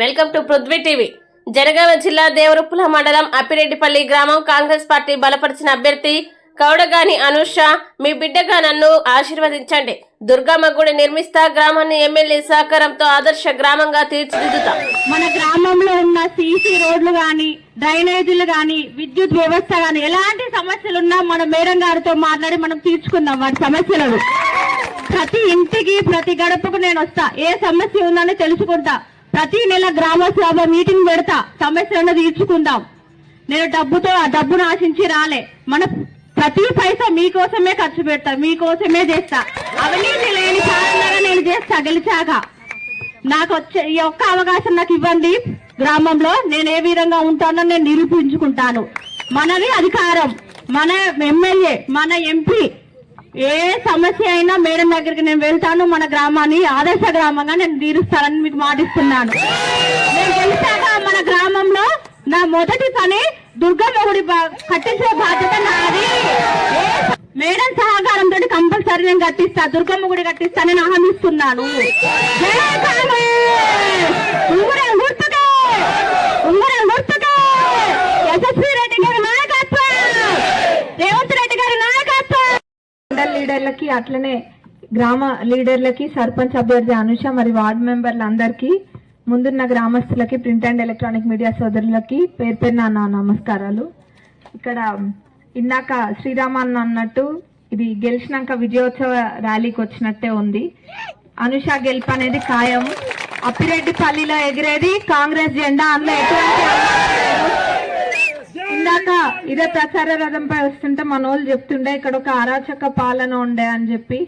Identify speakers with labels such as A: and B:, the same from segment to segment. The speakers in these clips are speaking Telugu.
A: Welcome to Prithvi TV. Janagama జిల్లా దేవరుప్పుల మండలం అప్పిరెడ్డిపల్లి గ్రామం కాంగ్రెస్ పార్టీ బలపరిచిన అభ్యర్థి కౌడగాని అనూష మీ బిడ్డగా నన్ను ఆశీర్వదించండి. దుర్గమ్మ గుడి నిర్మిస్తా గ్రామాన్ని ఎమ్మెల్యే సహకారంతో ఆదర్శ గ్రామంగా తీర్చిదిద్దుతా.
B: మన గ్రామంలో ఉన్న సీసీ రోడ్లు గాని డ్రైనేజీలు గాని విద్యుత్ వ్యవస్థ గాని ఎలాంటి సమస్యలు ఉన్నా మన మేడం గారితో మాట్లాడి మనం తీర్చుకుందాం వాటి సమస్యలను. ప్రతి ఇంటికి ప్రతి గడపకు నేను వస్తా. ఏ సమస్య ఉందని తెలుసుకుంటా. ప్రతి నెల గ్రామ సభ మీటింగ్ పెడతా సమస్యలను తీర్చుకుందాం. నేను డబ్బుతో ఆ డబ్బును ఆశించి రాలే. మన ప్రతి పైసా మీకోసమే ఖర్చు పెడతా మీకోసమే చేస్తా. అవినీతి లేని కారణంగా నేను చేస్తా గెలిచాక. నాకు వచ్చే ఈ ఒక్క అవకాశం నాకు ఇవ్వండి. గ్రామంలో నేను ఏ విధంగా ఉంటానో నేను నిరూపించుకుంటాను. మనది అధికారం. మన ఎమ్మెల్యే మన ఎంపీ ఏ సమస్య అయినా మేడం దగ్గరికి నేను వెళ్తాను మన గ్రామాన్ని ఆదర్శ గ్రామంగా నేను తీరుస్తానని మీకు మాటిస్తున్నాను. నేను గెలిచాక మన గ్రామంలో నా మొదటి పని దుర్గమ్మ గుడి బా- కట్టించే బాధ్యత నాది. మేడం సహకారంతో కంపల్సరీ నేను కట్టిస్తా దుర్గమ్మ గుడి కట్టిస్తా నేను హామీస్తున్నాను లీడర్లకి అట్లనే గ్రామ లీడర్లకి సర్పంచ్ అభ్యర్థి అనుష మరి వార్డు మెంబర్లందరికీ ముందున్న గ్రామస్తులకి ప్రింట్ అండ్ ఎలక్ట్రానిక్ మీడియా సోదరులకి పేరు పేరున నా నమస్కారాలు. ఇక్కడ ఇందాక శ్రీరామ అన్న అన్నట్టు ఇది గెలిచినాక విజయోత్సవ ర్యాలీకి వచ్చినట్టే ఉంది. అనుష గెలుపు అనేది ఖాయం. అప్పిరెడ్డిపల్లిలో ఎగిరేది కాంగ్రెస్ జెండా అందులో ఎటువంటి ఇందాక ఇదే ప్రచార రథంపై వస్తుంటే మన వాళ్ళు చెప్తుండే ఇక్కడ ఒక అరాచక పాలన ఉండే అని చెప్పి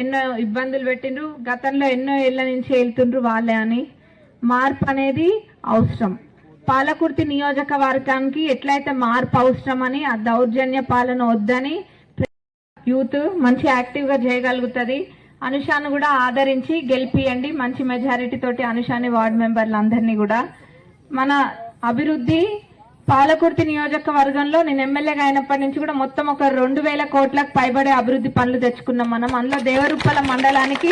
B: ఎన్నో ఇబ్బందులు పెట్టిండ్రు. గతంలో ఎన్నో ఏళ్ళ నుంచి వెళ్తుండ్రు వాళ్ళే అని. మార్పు అనేది అవసరం. పాలకుర్తి నియోజకవర్గానికి ఎట్లయితే మార్పు అవసరం అని ఆ దౌర్జన్య పాలన వద్దని యూత్ మంచి యాక్టివ్గా చేయగలుగుతుంది. అనుషాను కూడా ఆదరించి గెలిపియండి. మంచి మెజారిటీ తోటి అనుషాని వార్డు మెంబర్లందరినీ కూడా. మన అభివృద్ధి పాలకుర్తి నియోజకవర్గంలో నేను ఎమ్మెల్యేగా అయినప్పటి నుంచి కూడా మొత్తం ఒక రెండు వేల కోట్లకు పైబడే అభివృద్ధి పనులు తెచ్చుకున్నాం మనం. అందులో దేవరుప్పల మండలానికి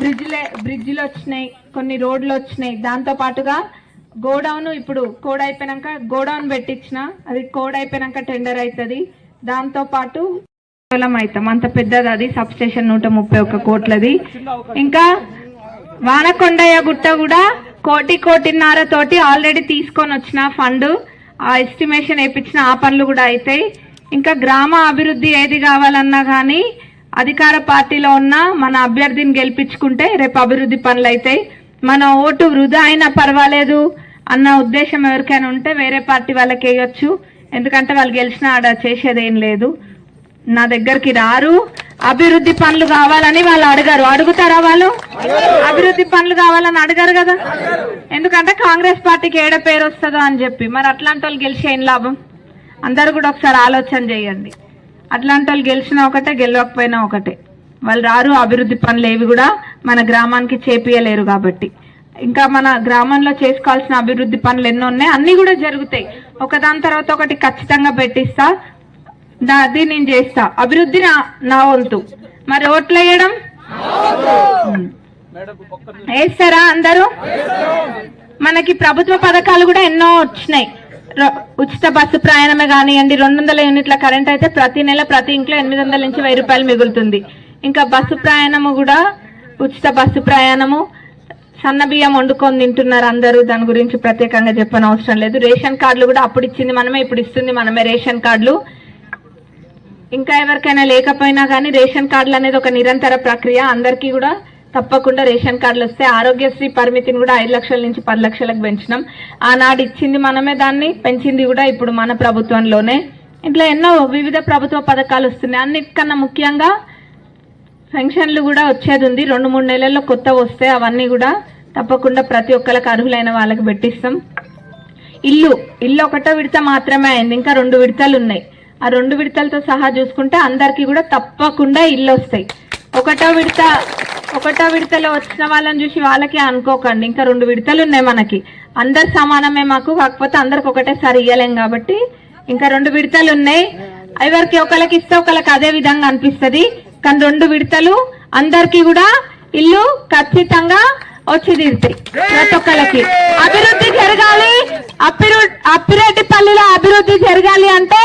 B: బ్రిడ్జ్లే బ్రిడ్జ్లు వచ్చినాయి కొన్ని రోడ్లు వచ్చినాయి. దాంతో పాటుగా గోడౌన్ ఇప్పుడు కోడ్ అయిపోయినాక గోడౌన్ పెట్టించిన అది కోడ్ అయిపోయినాక టెండర్ అవుతుంది దాంతో పాటు అవుతాం అంత పెద్దది అది. సబ్ స్టేషన్ నూట ముప్పై ఒక్క కోట్లది. ఇంకా వానకొండయ్య గుట్ట కూడా కోటి కోటిన్నర తోటి ఆల్రెడీ తీసుకొని వచ్చిన ఫండ్. ఆ ఎస్టిమేషన్ వేయించిన ఆ పనులు కూడా అవుతాయి. ఇంకా గ్రామ అభివృద్ధి ఏది కావాలన్నా కానీ అధికార పార్టీలో ఉన్న మన అభ్యర్థిని గెలిపించుకుంటే రేపు అభివృద్ధి పనులు అవుతాయి. మన ఓటు వృధా అయినా పర్వాలేదు అన్న ఉద్దేశం ఎవరికైనా ఉంటే వేరే పార్టీ వాళ్ళకి వేయొచ్చు. ఎందుకంటే వాళ్ళు గెలిచినా ఆడ చేసేది ఏం లేదు. నా దగ్గరికి రారు. అభివృద్ధి పనులు కావాలని వాళ్ళు అడగరు. అడుగుతారా వాళ్ళు? అభివృద్ధి పనులు కావాలని అడగరు కదా? ఎందుకంటే కాంగ్రెస్ పార్టీకి ఏడ పేరు వస్తుందో అని చెప్పి. మరి అట్లాంటి వాళ్ళు గెలిచి ఏం లాభం? అందరు కూడా ఒకసారి ఆలోచన చేయండి. అట్లాంటి వాళ్ళు గెలిచినా ఒకటే గెలవకపోయినా ఒకటే. వాళ్ళు రారు అభివృద్ధి పనులు ఏవి కూడా మన గ్రామానికి చేపియలేరు కాబట్టి. ఇంకా మన గ్రామంలో చేసుకోవాల్సిన అభివృద్ధి పనులు ఎన్నో ఉన్నాయి? అన్ని కూడా జరుగుతాయి. ఒకదాని తర్వాత ఒకటి ఖచ్చితంగా పెట్టిస్తా. అది నేను చేస్తా. అభివృద్ధి నా వంతు. మరి ఓట్లు వేయడం. వేస్తారా అందరూ? మనకి ప్రభుత్వ పథకాలు కూడా ఎన్నో వచ్చినాయి. ఉచిత బస్సు ప్రయాణమే కానివ్వండి రెండు వందల యూనిట్ల కరెంట్ అయితే ప్రతి నెల ప్రతి ఇంట్లో ఎనిమిది వందల నుంచి వెయ్యి రూపాయలు మిగులుతుంది. ఇంకా బస్సు ప్రయాణము కూడా ఉచిత బస్సు ప్రయాణము సన్న బియ్యం వండుకొని తింటున్నారు అందరూ. దాని గురించి ప్రత్యేకంగా చెప్పని అవసరం లేదు. రేషన్ కార్డులు కూడా అప్పుడు ఇచ్చింది మనమే ఇప్పుడు ఇస్తుంది మనమే రేషన్ కార్డులు. ఇంకా ఎవరికైనా లేకపోయినా కానీ రేషన్ కార్డులు అనేది ఒక నిరంతర ప్రక్రియ. అందరికీ కూడా తప్పకుండా రేషన్ కార్డులు వస్తే ఆరోగ్యశ్రీ పరిమితిని కూడా ఐదు లక్షల నుంచి పది లక్షలకు పెంచినాం. ఆనాడు ఇచ్చింది మనమే దాన్ని పెంచింది కూడా ఇప్పుడు మన ప్రభుత్వంలోనే. ఇట్లా ఎన్నో వివిధ ప్రభుత్వ పథకాలు వస్తున్నాయి. అన్నిటికన్నా ముఖ్యంగా పెన్షన్లు కూడా వచ్చేది ఉంది రెండు మూడు నెలల్లో కొత్త వస్తే అవన్నీ కూడా తప్పకుండా ప్రతి ఒక్కరికి అర్హులైన వాళ్ళకి పెట్టిస్తాం. ఇల్లు ఇల్లు ఒకటో విడత మాత్రమే అయింది. ఇంకా రెండు విడతలు ఉన్నాయి. ఆ రెండు విడతలతో సహా చూసుకుంటే అందరికీ కూడా తప్పకుండా ఇల్లు వస్తాయి. ఒకటో విడత ఒకటో విడతలో వచ్చిన వాళ్ళని చూసి వాళ్ళకి అనుకోకండి. ఇంకా రెండు విడతలు ఉన్నాయి మనకి. అందరు సమానమే మాకు కాకపోతే అందరికి ఒకటేసారి ఇయ్యలేం కాబట్టి ఇంకా రెండు విడతలు ఉన్నాయి. ఎవరికి ఒకరికి ఇస్తే ఒకరికి అదే విధంగా అనిపిస్తుంది. కానీ రెండు విడతలు అందరికీ కూడా ఇల్లు ఖచ్చితంగా వచ్చి తీరుతాయి. ప్రతి ఒక్కరికి అభివృద్ధి జరగాలి అప్పిరు అప్పిరెడ్డిపల్లిలో అభివృద్ధి జరగాలి అంటే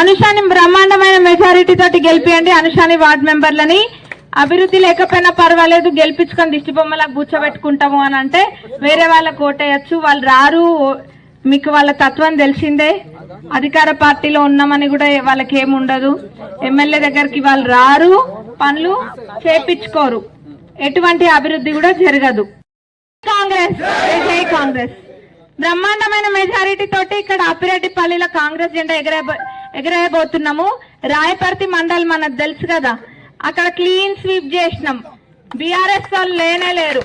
B: అనుషాని బ్రహ్మాండమైన మెజారిటీ తోటి గెలిపియండి. అనుషాని వార్డ్ మెంబర్లని. అభివృద్ధి లేకపోయినా పర్వాలేదు గెలిపించుకొని దిష్టి బొమ్మలకు కూర్చోబెట్టుకుంటాము అని అంటే వేరే వాళ్ళకి ఓటేయచ్చు. వాళ్ళు రారు. మీకు వాళ్ళ తత్వం తెలిసిందే. అధికార పార్టీలో ఉన్నామని కూడా వాళ్ళకి ఏమి ఉండదు ఎమ్మెల్యే దగ్గరికి వాళ్ళు రారు. పనులు చేపించుకోరు. ఎటువంటి అభివృద్ధి కూడా జరగదు. కాంగ్రెస్. జై కాంగ్రెస్. బ్రహ్మాండమైన మెజారిటీ తోటి ఇక్కడ అప్పిరెడ్డిపల్లిలో కాంగ్రెస్ జెండా ఎగరే ఎగరేయబోతున్నాము. రాయపర్తి మండల్ మనకు తెలుసు కదా. అక్కడ క్లీన్ స్వీప్ చేసినాం. బీఆర్ఎస్ వాళ్ళు లేనే లేరు.